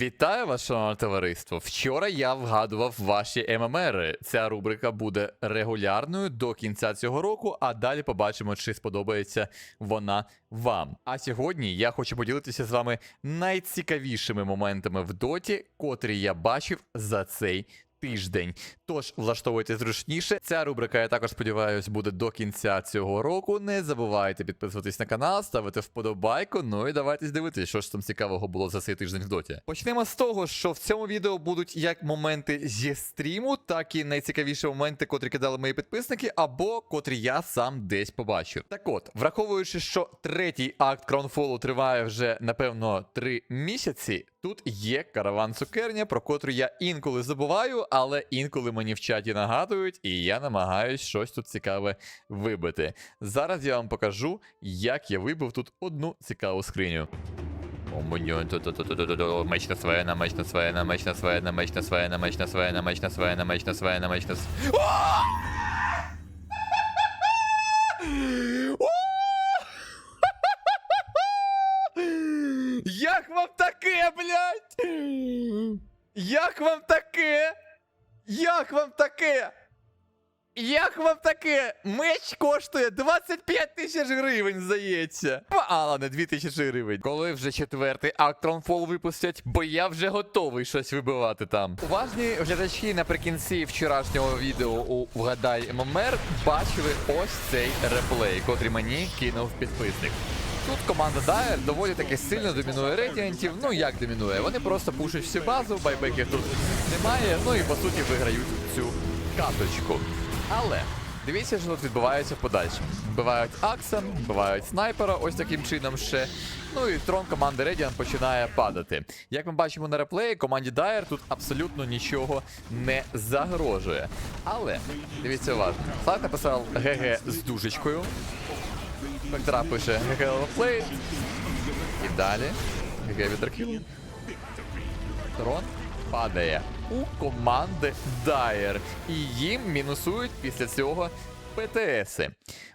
Вітаю вас, шановне товариство. Вчора я вгадував ваші ММРи. Ця рубрика буде регулярною до кінця цього року, а далі побачимо, чи сподобається вона вам. А сьогодні я хочу поділитися з вами найцікавішими моментами в доті, котрі я бачив за цей тиждень. Тож влаштовуйте зручніше. Ця рубрика, я також сподіваюся, буде до кінця цього року. Не забувайте підписуватись на канал, ставити вподобайку. Ну і давайте дивитися, що ж там цікавого було за цей тиждень в доті. Почнемо з того, що в цьому відео будуть як моменти зі стріму, так і найцікавіші моменти, котрі кидали мої підписники, або котрі я сам десь побачив. Так от, враховуючи, що третій акт Кронфолу триває вже напевно три місяці. Тут є караван цукерня, про котру я інколи забуваю, але інколи мені в чаті нагадують, і я намагаюсь щось тут цікаве вибити. Зараз я вам покажу, як я вибив тут одну цікаву скриню. Меч на своє, на меч на своє, на меч на своє, на меч на своє, меч на меч на меч на меч на Як вам таке? Як вам таке? Як вам таке? Меч коштує 25 тисяч гривень, здається. А, ладно, 2 тисячі гривень. Коли вже четвертий акт Тронфол випустять, бо я вже готовий щось вибивати там. Уважні глядачі наприкінці вчорашнього відео у Вгадай ММР бачили ось цей реплей, котрий мені кинув підписник. Тут команда Дайер доволі таки сильно домінує редіантів. Ну як домінує? Вони просто пушать всю базу, байбеків тут немає. Ну і по суті виграють цю каточку. Але дивіться, що тут відбувається в подальшому. Вбивають Акса, вбивають снайпера, ось таким чином ще. Ну і трон команди Radiant починає падати. Як ми бачимо на реплеї, команді Dyer тут абсолютно нічого не загрожує. Але дивіться уважно. Слайд написав ГГ з дужечкою. Спектра пише ГГ. І далі. ГГ. Трон падає у команди Дайер. І їм мінусують після цього ПТСи.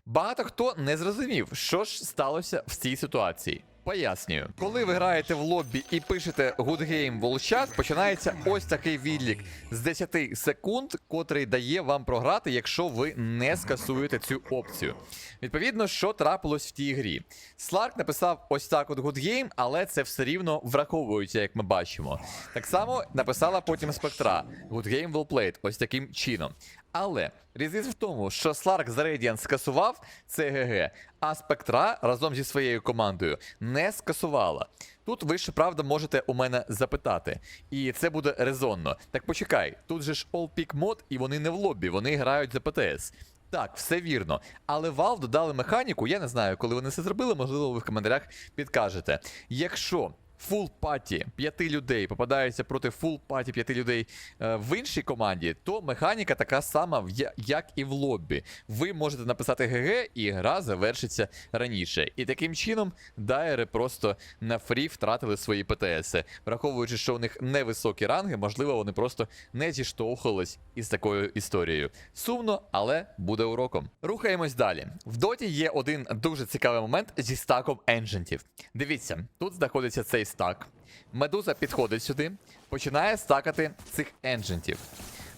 Багато хто не зрозумів, що ж сталося в цій ситуації. Пояснюю, коли ви граєте в лоббі і пишете Good Game Волчак, починається ось такий відлік з 10 секунд, котрий дає вам програти, якщо ви не скасуєте цю опцію. Відповідно, що трапилось в тій грі. Сларк написав ось так от Good Game, але це все рівно враховується, як ми бачимо. Так само написала потім Спектра Good Game Well Played, ось таким чином. Але різниця в тому, що Сларк за Radiant скасував це ГГ, а Спектра разом зі своєю командою не скасувала. Тут ви ще правда можете у мене запитати, і це буде резонно. Так почекай, тут же ж All Pick мод, і вони не в лобі, вони грають за ПТС. Так, все вірно. Але Valve додали механіку, я не знаю, коли вони це зробили, можливо, ви в коментарях підкажете. Якщо фул паті п'яти людей попадається проти фул паті п'яти людей е, в іншій команді, то механіка така сама, як і в лоббі. Ви можете написати ГГ, і гра завершиться раніше. І таким чином дайери просто на фрі втратили свої ПТСи. Враховуючи, що у них невисокі ранги, можливо, вони просто не зіштовхувались із такою історією. Сумно, але буде уроком. Рухаємось далі. В доті є один дуже цікавий момент зі стаком енджентів. Дивіться, тут знаходиться цей стак. Медуза підходить сюди, починає стакати цих енджентів.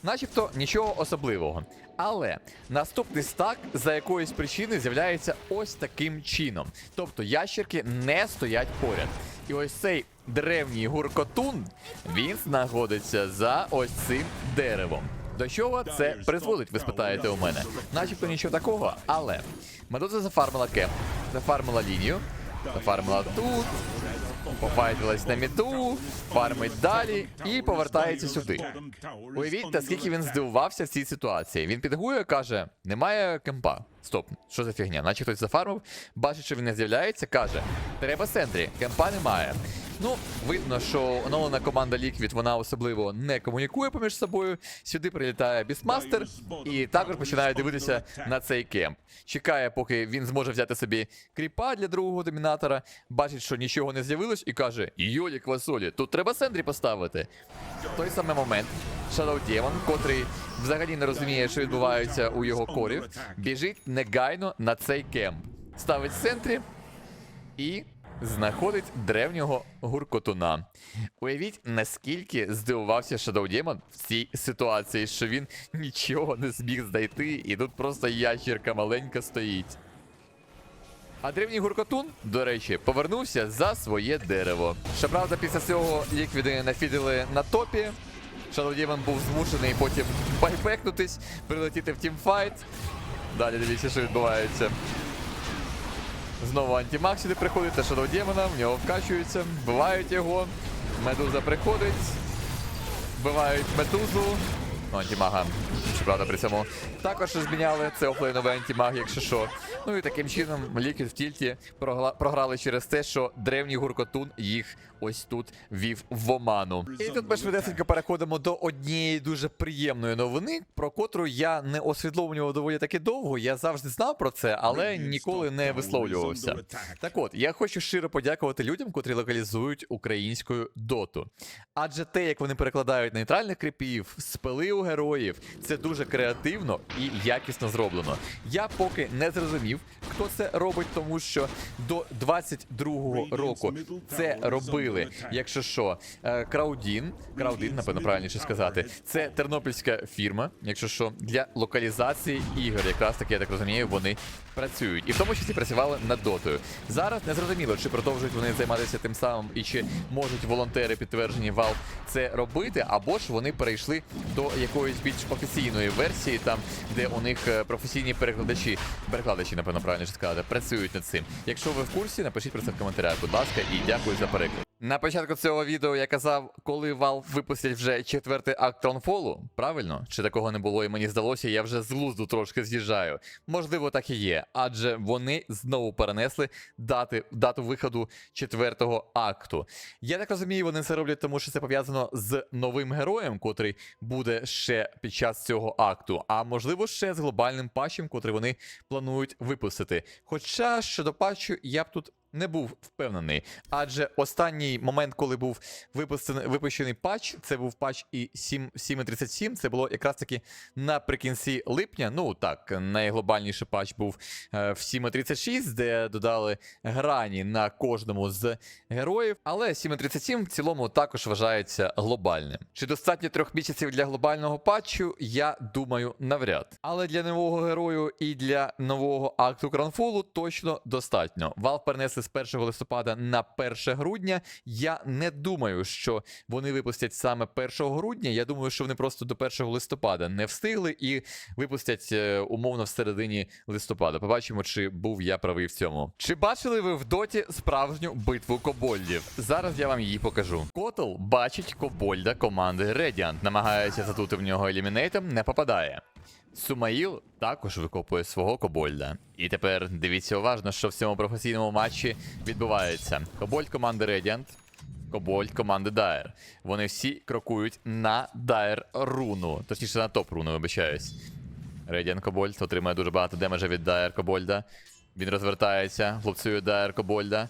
Начебто нічого особливого. Але наступний стак за якоїсь причини з'являється ось таким чином. Тобто ящерки не стоять поряд. І ось цей древній гуркотун він знаходиться за ось цим деревом. До чого це призводить, ви спитаєте у мене? Начебто нічого такого, але Медуза зафармила кемп, зафармила лінію, зафармила тут, пофайтилась на міту, фармить далі і повертається сюди. Уявіть, наскільки він здивувався в цій ситуації. Він підгує, каже: немає кемпа. Стоп, що за фігня? Наче хтось зафармив, бачить, що він не з'являється, каже: Треба сентрі, кемпа немає. Ну, видно, що оновлена команда Liquid, вона особливо не комунікує поміж собою. Сюди прилітає Бісмастер і також починає дивитися на цей кемп. Чекає, поки він зможе взяти собі кріпа для другого домінатора, бачить, що нічого не з'явилось, і каже: Йолі квасолі, тут треба сентрі поставити. В той самий момент Shadow Demon, котрий взагалі не розуміє, що відбувається у його корів, біжить негайно на цей кемп. Ставить сентрі і знаходить древнього гуркотуна. Уявіть, наскільки здивувався Shadow Demon в цій ситуації, що він нічого не зміг знайти, і тут просто ящірка маленька стоїть. А древній гуркотун, до речі, повернувся за своє дерево. Щоправда, після цього ліквіди нафідили на топі. Shadow Demon був змушений потім байбекнутись, прилетіти в тімфайт. Далі дивіться, що відбувається. Знову антимаг сюди приходить, та Shadow Демона, в нього вкачуються, вбивають його. Медуза приходить, вбивають медузу. Ну, антимага, щоправда, при цьому також зміняли. Це офлейновий антимаг, якщо що. Ну і таким чином Ліквід в тільті програли через те, що древній гуркотун їх ось тут вів в оману. І тут ми швидесенько переходимо до однієї дуже приємної новини, про котру я не освітловував доволі таки довго. Я завжди знав про це, але ніколи не висловлювався. Так от, я хочу щиро подякувати людям, котрі локалізують українською доту. Адже те, як вони перекладають нейтральних кріпів, спели у героїв, це дуже креативно і якісно зроблено. Я поки не зрозумів, хто це робить, тому що до 22-го року це робили, якщо що, е, Краудін. Краудін, напевно, правильніше сказати. Це тернопільська фірма, якщо що, для локалізації ігор. Якраз таки, я так розумію, вони працюють. І в тому числі працювали над дотою. Зараз не зрозуміло, чи продовжують вони займатися тим самим і чи можуть волонтери підтверджені Valve це робити, або ж вони перейшли до якоїсь більш офіційної версії, там де у них е, професійні перекладачі, перекладачі, напевно, правильніше сказати, працюють над цим. Якщо ви в курсі, напишіть про це в коментарях, будь ласка, і дякую за переклад. На початку цього відео я казав, коли Valve випустять вже четвертий акт Тронфолу. Правильно? Чи такого не було, і мені здалося, я вже з глузду трошки з'їжджаю. Можливо, так і є, адже вони знову перенесли дати, дату виходу четвертого акту. Я так розумію, вони це роблять, тому що це пов'язано з новим героєм, котрий буде ще під час цього акту, а можливо ще з глобальним патчем, котрий вони планують випустити. Хоча щодо патчу я б тут не був впевнений, адже останній момент, коли був випущений, випущений патч, це був патч і 7 7.37, це було якраз таки наприкінці липня. Ну так, найглобальніший патч був е, в 7.36, де додали грані на кожному з героїв. Але 7.37 в цілому також вважається глобальним. Чи достатньо трьох місяців для глобального патчу? Я думаю, навряд. Але для нового герою і для нового акту Кранфолу точно достатньо. Valve з 1 листопада на 1 грудня. Я не думаю, що вони випустять саме 1 грудня. Я думаю, що вони просто до 1 листопада не встигли і випустять е, умовно в середині листопада. Побачимо, чи був я правий в цьому. Чи бачили ви в доті справжню битву кобольдів? Зараз я вам її покажу. Котл бачить кобольда команди Radiant, намагається затути в нього елімінейтом, не попадає. Сумаїл також викопує свого кобольда. І тепер дивіться уважно, що в цьому професійному матчі відбувається. Кобольд команди Radiant, Кобольд команди Dire. Вони всі крокують на Dire руну. Точніше, на топ руну, вибачаюсь. Radiant Кобольд отримує дуже багато демеджа від Dire Кобольда. Він розвертається, хлопцює Dire Кобольда.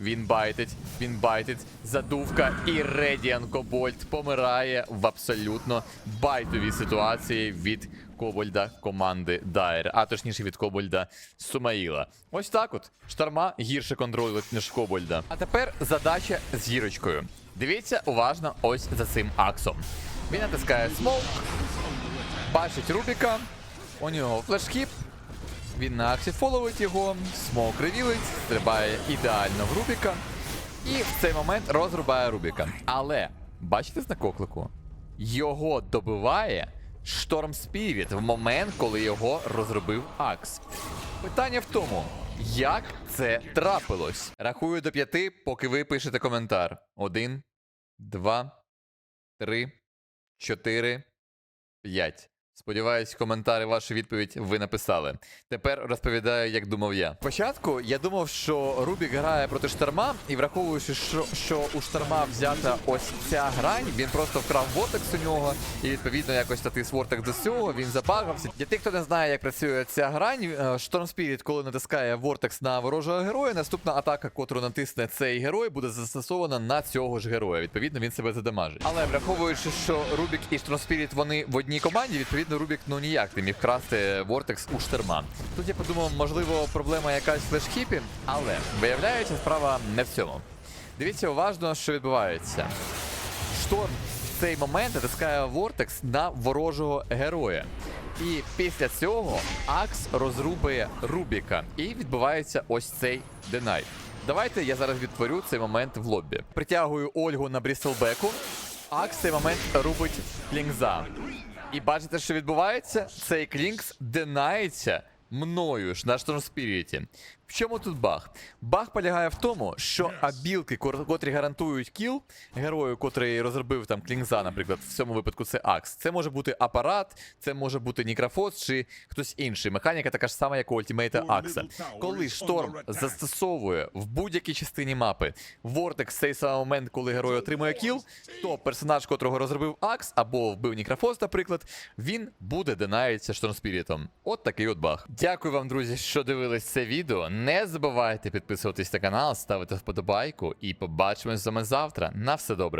Він байтить, він байтить, задувка і Редіан Кобольд помирає в абсолютно байтовій ситуації від Кобольда команди Дайр, а точніше від Кобольда Сумаїла. Ось так от. Шторма гірше контролюють, ніж Кобольда. А тепер задача з зірочкою. Дивіться уважно ось за цим аксом. Він натискає смоук, бачить Рубіка, у нього флешкіп, він на аксі фоловить його, смок ревілить, стрибає ідеально в Рубіка. І в цей момент розрубає Рубіка. Але, бачите знак оклику? Його добиває Шторм Спіріт в момент, коли його розробив Акс. Питання в тому, як це трапилось? Рахую до п'яти, поки ви пишете коментар. Один, два, три, чотири, п'ять. Сподіваюсь, коментарі вашу відповідь ви написали. Тепер розповідаю, як думав я. Спочатку я думав, що Рубік грає проти шторма, і враховуючи, що, що у шторма взята ось ця грань, він просто вкрав вортекс у нього, і відповідно якось статис вортекс до цього, він забагався. Для тих, хто не знає, як працює ця грань, е, Шторм Спіріт, коли натискає вортекс на ворожого героя, наступна атака, котру натисне цей герой, буде застосована на цього ж героя. Відповідно, він себе задамажить. Але враховуючи, що Рубік і Шторм Спіріт вони в одній команді, відповідно відповідно, Рубік ну ніяк не міг красти Вортекс у штерма. Тут я подумав, можливо, проблема якась в флешхіпі, але виявляється, справа не в цьому. Дивіться уважно, що відбувається. Шторм в цей момент натискає Вортекс на ворожого героя. І після цього Акс розрубує Рубіка. І відбувається ось цей денай. Давайте я зараз відтворю цей момент в лобі. Притягую Ольгу на Брістелбеку. Акс цей момент рубить Клінгза. І бачите, що відбувається? Цей Клінкс динається мною ж на Spirit. В чому тут баг? Баг полягає в тому, що абілки, котрі гарантують кіл герою, котрий розробив там Клінгза, наприклад, в цьому випадку це Акс. Це може бути апарат, це може бути Нікрофос чи хтось інший. Механіка така ж сама, як у ультимейта Акса. Коли шторм застосовує в будь-якій частині мапи Вортекс в цей самий момент, коли герой отримує кіл, то персонаж, котрого розробив Акс або вбив Нікрофос, наприклад, він буде денається Штормспірітом. От такий от баг. Дякую вам, друзі, що дивились це відео. Не забувайте підписуватись на канал, ставити вподобайку і побачимось з вами завтра. На все добре.